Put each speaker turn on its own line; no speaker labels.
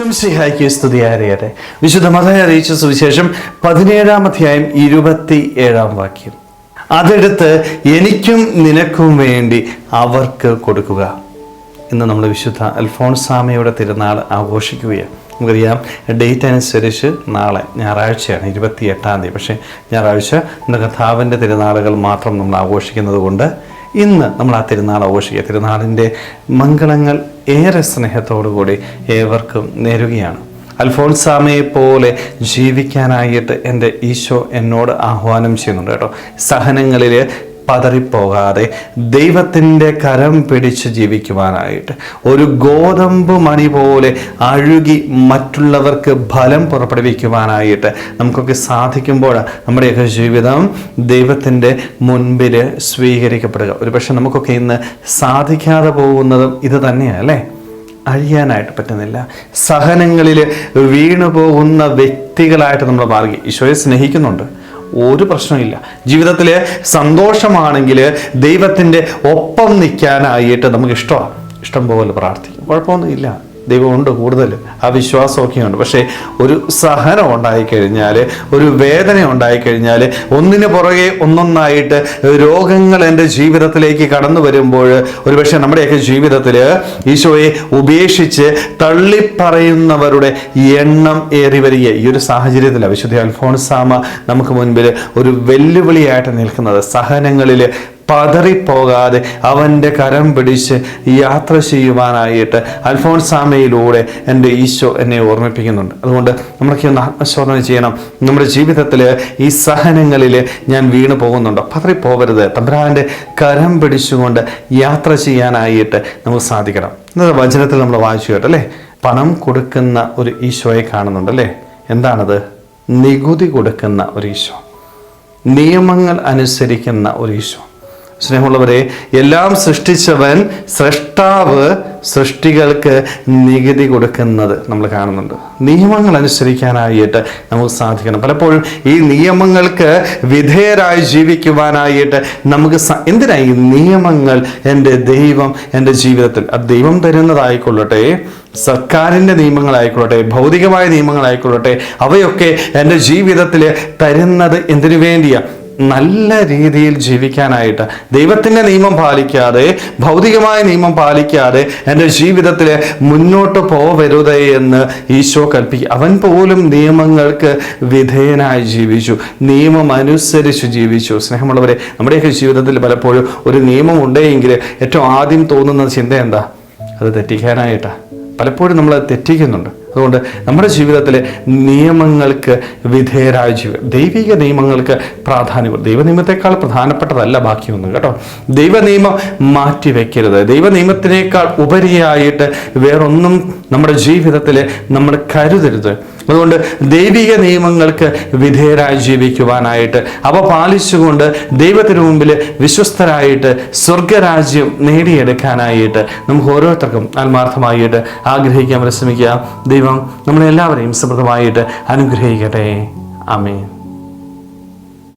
ഈശ്വംസിഹായിക്ക് സ്തുതിയാറിയട്ടെ വിശുദ്ധ മതയെ അറിയിച്ച സുവിശേഷം പതിനേഴാം അധ്യായം ഇരുപത്തി ഏഴാം വാക്യം. അതെടുത്ത് എനിക്കും നിനക്കും വേണ്ടി അവർക്ക് കൊടുക്കുക. ഇന്ന് നമ്മൾ വിശുദ്ധ അൽഫോൺസാമയുടെ തിരുനാൾ ആഘോഷിക്കുകയാണ്. നമുക്കറിയാം ഡേറ്റ് അനുസരിച്ച് നാളെ ഞായറാഴ്ചയാണ് ഇരുപത്തി എട്ടാം തീയതി. പക്ഷേ ഞായറാഴ്ച കഥാവിന്റെ തിരുനാളുകൾ മാത്രം നമ്മൾ ആഘോഷിക്കുന്നത് കൊണ്ട് ഇന്ന് നമ്മൾ ആ തിരുനാൾ ആഘോഷിക്കുക. തിരുനാളിന്റെ മംഗളങ്ങൾ ഏറെ സ്നേഹത്തോടുകൂടി ഏവർക്കും നേരുകയാണ്. അൽഫോൺസാമയെ പോലെ ജീവിക്കാനായിട്ട് എന്റെ ഈശോ എന്നോട് ആഹ്വാനം ചെയ്യുന്നുണ്ട് കേട്ടോ. സഹനങ്ങളിൽ പതറിപ്പോകാതെ ദൈവത്തിന്റെ കരം പിടിച്ച് ജീവിക്കുവാനായിട്ട്. ഒരു ഗോതമ്പ് മണി പോലെ അഴുകി മറ്റുള്ളവർക്ക് ഫലം പുറപ്പെടുവിക്കുവാനായിട്ട് നമുക്കൊക്കെ സാധിക്കുമ്പോൾ നമ്മുടെയൊക്കെ ജീവിതം ദൈവത്തിന്റെ മുൻപിൽ സ്വീകരിക്കപ്പെടുക. ഒരുപക്ഷെ നമുക്കൊക്കെ ഇന്ന് സാധിക്കാതെ പോകുന്നതും ഇത് തന്നെയാണ് അല്ലേ? അഴിയാനായിട്ട് പറ്റുന്നില്ല. സഹനങ്ങളിൽ വീണു പോകുന്ന വ്യക്തികളായിട്ട് നമ്മൾ മാറി ഈശോയെ സ്നേഹിക്കുന്നുണ്ട്. ഒരു പ്രശ്നമില്ല. ജീവിതത്തിൽ സന്തോഷമാണെങ്കിൽ ദൈവത്തിന്റെ ഒപ്പം നിൽക്കാനായിട്ട് നമുക്ക് ഇഷ്ടമാണ് ഇഷ്ടം പോലെ പ്രാർത്ഥിക്കും. കുഴപ്പമൊന്നുമില്ല ദൈവമുണ്ട് കൂടുതൽ. ആ വിശ്വാസമൊക്കെ ഉണ്ട് പക്ഷേ ഒരു സഹനം ഉണ്ടായിക്കഴിഞ്ഞാൽ ഒരു വേദന ഉണ്ടായിക്കഴിഞ്ഞാൽ ഒന്നിന് പുറകെ ഒന്നൊന്നായിട്ട് രോഗങ്ങൾ എന്റെ ജീവിതത്തിലേക്ക് കടന്നു വരുമ്പോൾ ഒരുപക്ഷെ നമ്മുടെയൊക്കെ ജീവിതത്തിൽ ഈശോയെ ഉപേക്ഷിച്ച് തള്ളിപ്പറയുന്നവരുടെ എണ്ണം ഏറി വരിക ഈ ഒരു സാഹചര്യത്തിൽ വിശുദ്ധ അൽഫോൺസാമ നമുക്ക് മുൻപിൽ ഒരു വെല്ലുവിളിയായിട്ട് നിൽക്കുന്നത്. സഹനങ്ങളിൽ പതറിപ്പോകാതെ അവന്റെ കരം പിടിച്ച് യാത്ര ചെയ്യുവാനായിട്ട് അൽഫോൺസാമയിലൂടെ എന്റെ ഈശോ എന്നെ ഓർമ്മിപ്പിക്കുന്നുണ്ട്. അതുകൊണ്ട് നമ്മളൊക്കെ ഒന്ന് ആത്മശോധന ചെയ്യണം. നമ്മുടെ ജീവിതത്തിൽ ഈ സഹനങ്ങളിൽ ഞാൻ വീണു പോകുന്നുണ്ടോ. പതറിപ്പോകരുത് തമ്പുരാന്റെ കരം പിടിച്ചുകൊണ്ട് യാത്ര ചെയ്യാനായിട്ട് നമുക്ക് സാധിക്കണം. എന്നത് വചനത്തിൽ നമ്മൾ വായിച്ചു കേട്ടല്ലേ പണം കൊടുക്കുന്ന ഒരു ഈശോയെ കാണുന്നുണ്ട് അല്ലേ? എന്താണത്? നികുതി കൊടുക്കുന്ന ഒരു ഈശോ. നിയമങ്ങൾ അനുസരിക്കുന്ന ഒരു ഈശോ. സ്നേഹമുള്ളവരെ എല്ലാം സൃഷ്ടിച്ചവൻ സൃഷ്ടാവ് സൃഷ്ടികൾക്ക് നികുതി കൊടുക്കുന്നത് നമ്മൾ കാണുന്നുണ്ട്. നിയമങ്ങൾ അനുസരിക്കാനായിട്ട് നമുക്ക് സാധിക്കണം. പലപ്പോഴും ഈ നിയമങ്ങൾക്ക് വിധേയരായി ജീവിക്കുവാനായിട്ട് നമുക്ക് എന്തിനായി നിയമങ്ങൾ എന്റെ ദൈവം എന്റെ ജീവിതത്തിൽ? അത് ദൈവം തരുന്നതായിക്കൊള്ളട്ടെ സർക്കാരിന്റെ നിയമങ്ങളായിക്കൊള്ളട്ടെ ഭൗതികമായ നിയമങ്ങളായിക്കൊള്ളട്ടെ അവയൊക്കെ എന്റെ ജീവിതത്തിൽ തരുന്നത് എന്തിനു വേണ്ടിയാണ് നല്ല രീതിയിൽ ജീവിക്കാനായിട്ട്. ദൈവത്തിന്റെ നിയമം പാലിക്കാതെ ഭൗതികമായ നിയമം പാലിക്കാതെ എന്റെ ജീവിതത്തിൽ മുന്നോട്ട് പോവരുത് എന്ന് ഈശോ കൽപ്പിക്കും അവൻ പോലും നിയമങ്ങൾക്ക് വിധേയനായി ജീവിച്ചു. നിയമം അനുസരിച്ച് ജീവിച്ചു. സ്നേഹമുള്ളവരെ നമ്മുടെയൊക്കെ ജീവിതത്തിൽ പലപ്പോഴും ഒരു നിയമം ഉണ്ടെങ്കിൽ ഏറ്റവും ആദ്യം തോന്നുന്ന ചിന്ത എന്താ? അത് തെറ്റിക്കാനായിട്ടാണ് പലപ്പോഴും നമ്മൾ തെറ്റിക്കുന്നുണ്ട്. അതുകൊണ്ട് നമ്മുടെ ജീവിതത്തിൽ നിയമങ്ങൾക്ക് വിധേയരായ ജീവിതം ദൈവിക നിയമങ്ങൾക്ക് പ്രാധാന്യം. ദൈവനിയമത്തെക്കാൾ പ്രധാനപ്പെട്ടതല്ല ബാക്കിയൊന്നും കേട്ടോ ദൈവനിയമം മാറ്റി വെക്കരുത് ദൈവനിയമത്തിനേക്കാൾ ഉപരിയായിട്ട് വേറൊന്നും നമ്മുടെ ജീവിതത്തിൽ നമ്മൾ കരുതരുത് അതുകൊണ്ട് ദൈവിക നിയമങ്ങൾക്ക് വിധേയരായി ജീവിക്കുവാനായിട്ട് അവ പാലിച്ചുകൊണ്ട് ദൈവത്തിന് മുമ്പിൽ വിശ്വസ്തരായിട്ട് സ്വർഗരാജ്യം നേടിയെടുക്കാനായിട്ട് നമുക്ക് ഓരോരുത്തർക്കും ആത്മാർത്ഥമായിട്ട് ആഗ്രഹിക്കാൻ പരിശ്രമിക്കുക. ദൈവം നമ്മളെല്ലാവരെയും സമൃദ്ധമായിട്ട് അനുഗ്രഹിക്കട്ടെ. ആമേൻ.